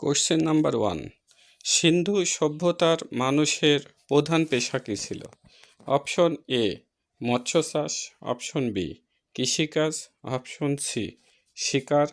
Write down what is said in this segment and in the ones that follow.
Question number one সিন্ধু সভ্যতার মানুষের প্রধান পেশা কী ছিল? অপশন এ মৎস্য চাষ অপশন বি কৃষিকাজ। অপশন সি শিকার।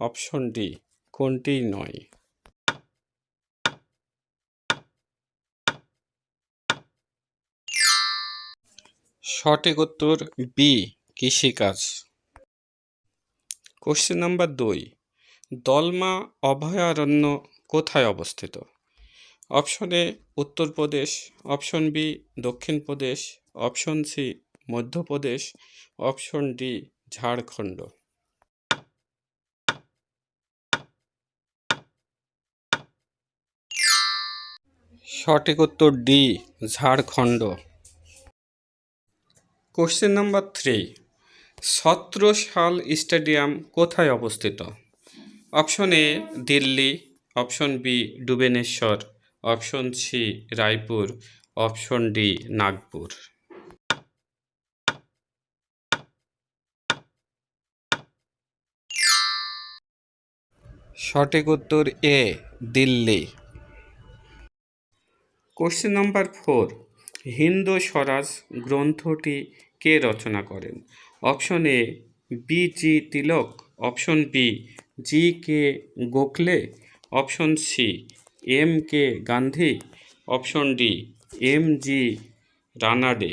অপশন ডি কোনটি নয়? সঠিক উত্তর বি কৃষিকাজ। কোশ্চেন নাম্বার দুই. দলমা অভয়ারণ্য কোথায় অবস্থিত? Option A Uttar Pradesh, option B দক্ষিণ প্রদেশ option C Madhya Pradesh, option D Jharkhand. সঠিক উত্তর D Jharkhand. Question number three Chhatrasal stadium কোথায় অবস্থিত? Option A Delhi option B Bhubaneswar option C Raipur option D Nagpur. সঠিক উত্তর A Delhi. Question number four Hindu Swaraj গ্রন্থটি কে রচনা করেন? Option A B G Tilak option B, G K Gokhale. Option C, M K Gandhi. Option D, M G Ranade.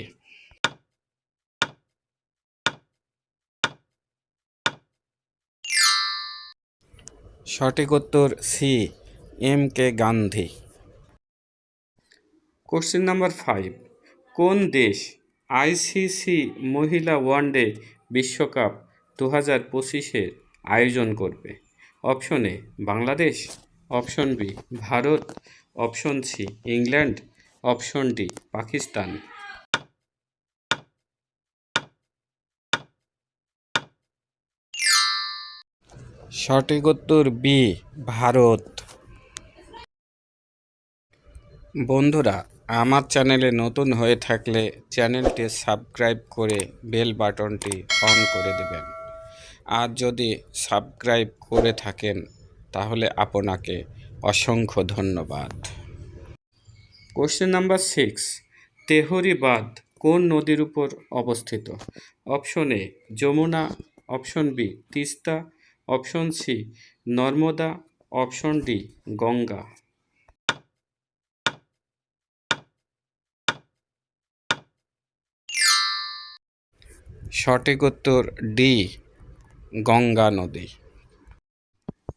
সঠিক উত্তর C, M K Gandhi. Question number five, কোন দেশ ICC মহিলা one day বিশ্বকাপ দু হাজার পঁচিশের আয়োজন করবে। Option A, Bangladesh. Option B, Bharat. Option C, England. Option D, Pakistan. সঠিক উত্তর বি, ভারত। বন্ধুরা, আমার চ্যানেলে নতুন হয়ে থাকলে চ্যানেলটি সাবস্ক্রাইব করে বেল বাটনটি অন করে দেবেন। আর যদি সাবস্ক্রাইব করে থাকেন, তাহলে আপনাকে অসংখ্য ধন্যবাদ। কোশ্চেন নাম্বার সিক্স তেহরি বাঁধ কোন নদীর উপর অবস্থিত? Option A Yamuna. Option B Teesta. Option C Narmada. Option D Ganga. সঠিক উত্তর ডি গঙ্গা নদী।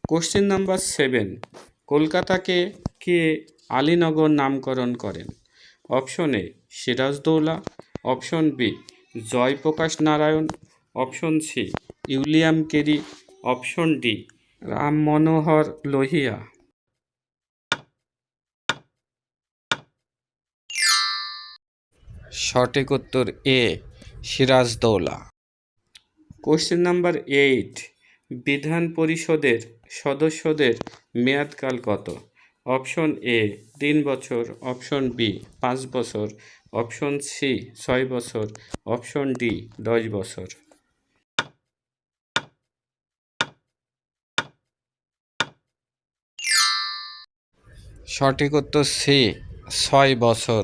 কোশ্চেন নাম্বার সেভেন কলকাতাকে কে আলীনগর নামকরণ করেন? Option A Sirajuddaulah option B Jayaprakash Narayan. Option C William Carey. Option D Ram Manohar Lohia. সঠিক উত্তর A Sirajuddaulah question number eight বিধান পরিষদের সদস্যদের মেয়াদকাল কত? অপশন এ তিন বছর। অপশন বি পাঁচ বছর। অপশন সি ছয় বছর। অপশন ডি দশ বছর। সঠিক উত্তর সি ছয় বছর।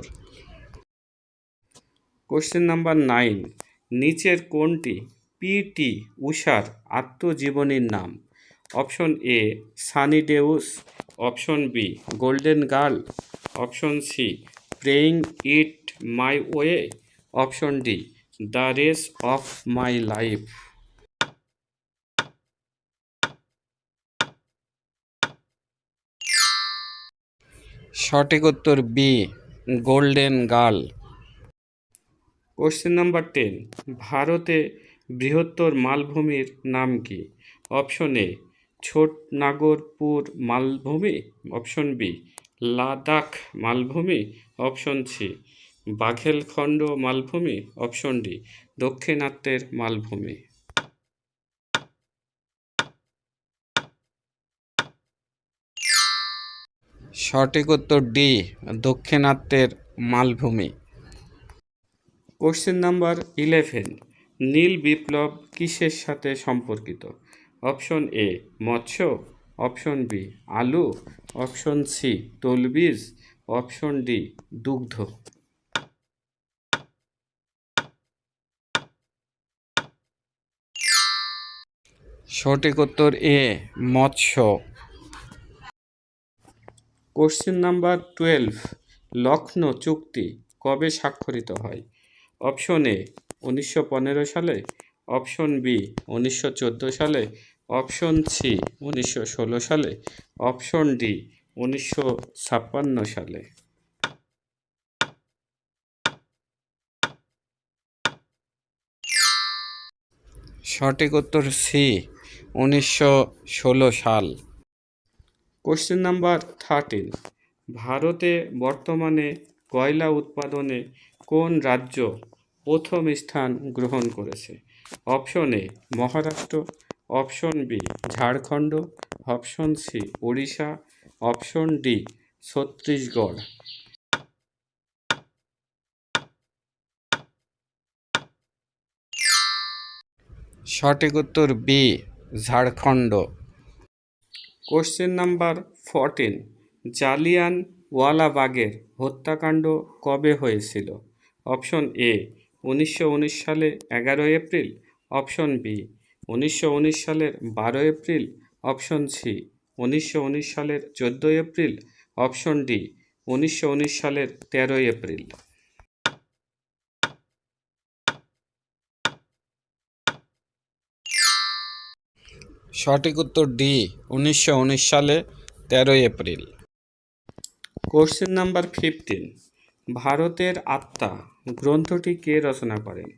কোশ্চেন নাম্বার নাইন নিচের কোনটি পিটি উষার আত্মজীবনীর নাম। Option A, sunny days. Option B, golden girl. Option C playing it my way. Option D, the race of my life. সঠিক উত্তর B, golden girl. Question number ten, ভারতে বৃহত্তর মালভূমির নাম কি? অপশন এ ছোট নাগরপুর মালভূমি। অপশন বি লাদাখ মালভূমি। অপশন সি বাঘেলখণ্ড মালভূমি। অপশন ডি দক্ষিণাত্যের মালভূমি। সঠিক উত্তর ডি দক্ষিণাত্যের মালভূমি। কোশ্চেন নাম্বার ইলেভেন নীল বিপ্লব কিসের সাথে সম্পর্কিত? অপশন এ মৎস্য। অপশন বি আলু। অপশন সি তৈলবীজ। অপশন ডি দুগ্ধ। সঠিক উত্তর এ মৎস্য। কোশ্চেন নাম্বার টুয়েলভ লখনৌ চুক্তি কবে স্বাক্ষরিত হয়? অপশন এ উনিশশো পনেরো সালে, অপশন বি উনিশশো চোদ্দ সালে, অপশন সি উনিশশো ষোলো সালে, অপশন ডি উনিশশো ছাপ্পান্ন সালে। সঠিক উত্তর সি উনিশশো ষোলো সাল। কোশ্চেন নাম্বার থার্টিন ভারতে বর্তমানে কয়লা উৎপাদনে কোন রাজ্য প্রথম স্থান গ্রহণ করেছে। Option A, Maharashtra. Option B, Jharkhand. Option C, Odisha. Option D, Chhattisgarh. সঠিক উত্তর B, Jharkhand. Question number fourteen Jallian ওয়ালাবাগের হত্যাকাণ্ড কবে হয়েছিল? অপশন এ উনিশশো উনিশ সালে এগারোই এপ্রিল অপশন বি। উনিশশো উনিশ সালের বারো এপ্রিল অপশন সি। উনিশশো উনিশ সালের চোদ্দোই এপ্রিল অপশন ডি। উনিশশো উনিশ সালের তেরোই এপ্রিল। সঠিক উত্তর ডি উনিশশো উনিশ সালে তেরোই এপ্রিল। Question number fifteen. ভারতের আত্মা গ্রন্থটি কে রচনা করেন?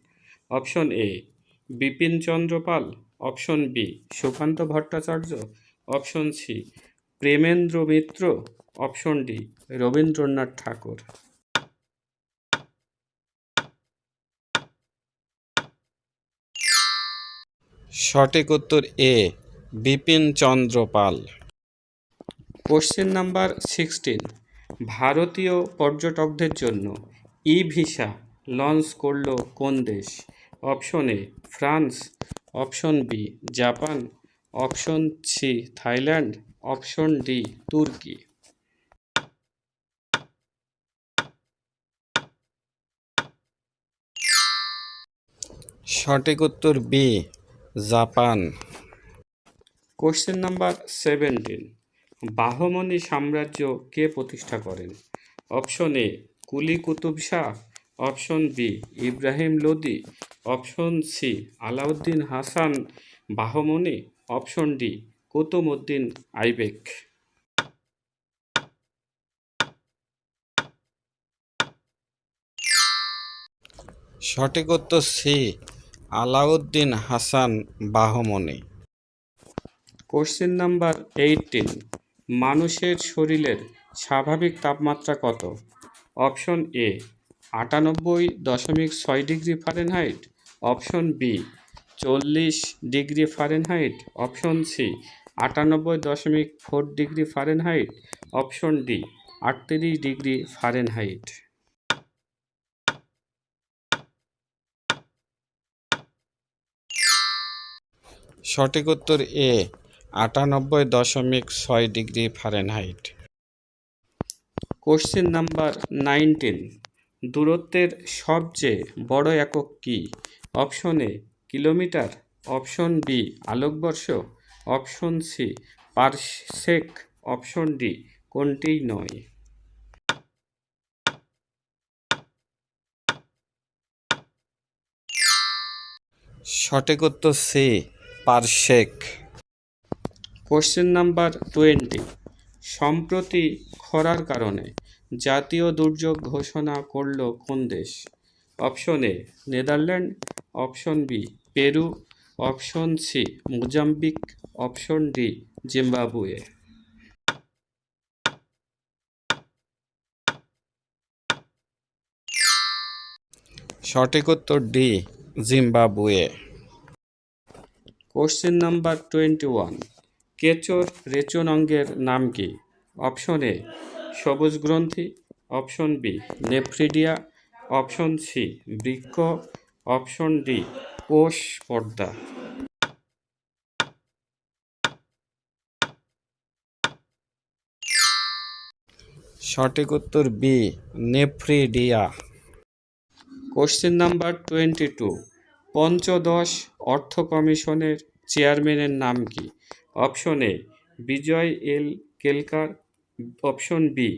Option A Bipin Pal. Option B Sukanta Bhattacharya. Option C Premendra Mitra. Option D Rabindranath Thakur. সঠিক উত্তর A Bipin Chandra Pal. Question number sixteen ভারতীয় পর্যটকদের জন্য ই ভিসা লঞ্চ করল কোন দেশ? Option A France. Option B Japan. Option C Thailand. Option D Turkey. সঠিক উত্তর B Japan. Question number seventeen Bahmani সাম্রাজ্য কে প্রতিষ্ঠা করেন? Option A Quli Qutb Shah. Option B Ibrahim Lodi. Option C Alauddin Hasan Bahmani. Option D Qutbuddin Aibak. সঠিক উত্তর C Alauddin Hasan Bahmani. Question number eighteen মানুষের শরীরের স্বাভাবিক তাপমাত্রা কত? অপশন এ, আটানব্বই দশমিক ছয় ডিগ্রি ফারেনহাইট। অপশন বি, চল্লিশ ডিগ্রি ফারেনহাইট। অপশন সি, আটানব্বই দশমিক four degree Fahrenheit. Option D, আটত্রিশ ডিগ্রি ফারেনহাইট। সঠিক উত্তর এ আটানব্বই দশমিক ছয় degree Fahrenheit. Question number nineteen, দূরত্বের সবচেয়ে বড় একক কী? Option A, kilometre. Option B, আলোকবর্ষ। Option C, parsec. Option D, কোনটিই নয়। সঠিক উত্তর C, parsec. Question number twenty সম্প্রতি খরার কারণে জাতীয় দুর্যোগ ঘোষণা করল কোন দেশ? Option A Netherland option B Peru option C Mozambique option D Zimbabwe সঠিক উত্তর D Zimbabwe question number twenty one কেচোর রেচন অঙ্গের নাম কি? অপশন এ, সবুজ গ্রন্থি। Option B, nephridia. Option C, বৃক্ষ। অপশন ডি, কোষ পর্দা। সঠিক উত্তর B, nephridia. Question number twenty two, পঞ্চদশ অর্থ কমিশনের চেয়ারম্যানের নাম কি? Option A Vijay L Kelkar option B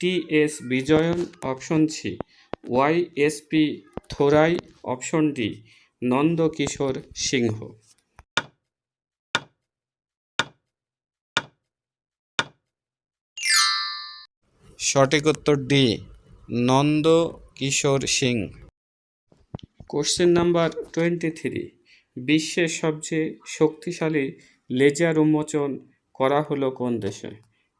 T S Vijayan option C Y S P Thorat option D Nandakishore Singh. সঠিক উত্তর D Nanda Kishore Singh. Question number twenty three বিশ্বের সবচেয়ে শক্তিশালী লেজার উন্মোচন করা হলো কোন দেশে?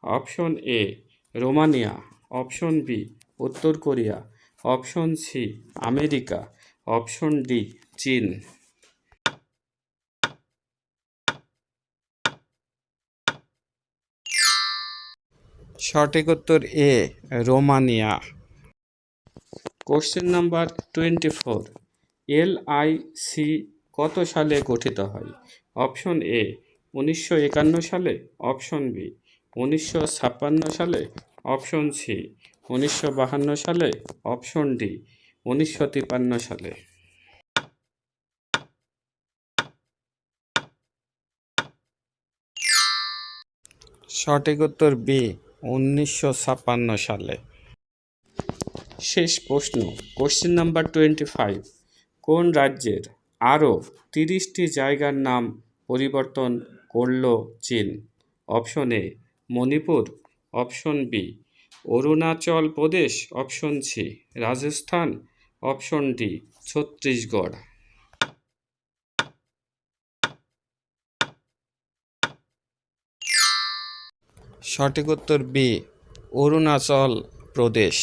Option A Romania. Option B উত্তর Korea. Option C America. Option D চীন। সঠিক উত্তর A Romania. Question number twenty four L I C কত সালে গঠিত হয়? অপশন এ উনিশশো একান্ন সালে অপশন বি উনিশশো ছাপ্পান্ন সালে অপশন সি উনিশশো বাহান্ন সালে অপশন ডি উনিশশো তিপ্পান্ন সালে। সঠিক উত্তর বি উনিশশো ছাপ্পান্ন সালে। শেষ প্রশ্ন কোশ্চেন নাম্বার টোয়েন্টি ফাইভ কোন রাজ্যের আরও তিরিশটি জায়গার নাম পরিবর্তন করল চীন। Option A, Manipur. Option B, Arunachal Pradesh. Option C, Rajasthan. Option D, Chhattisgarh. সঠিক উত্তর B, Arunachal Pradesh.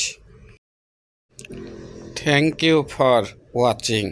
Thank you for watching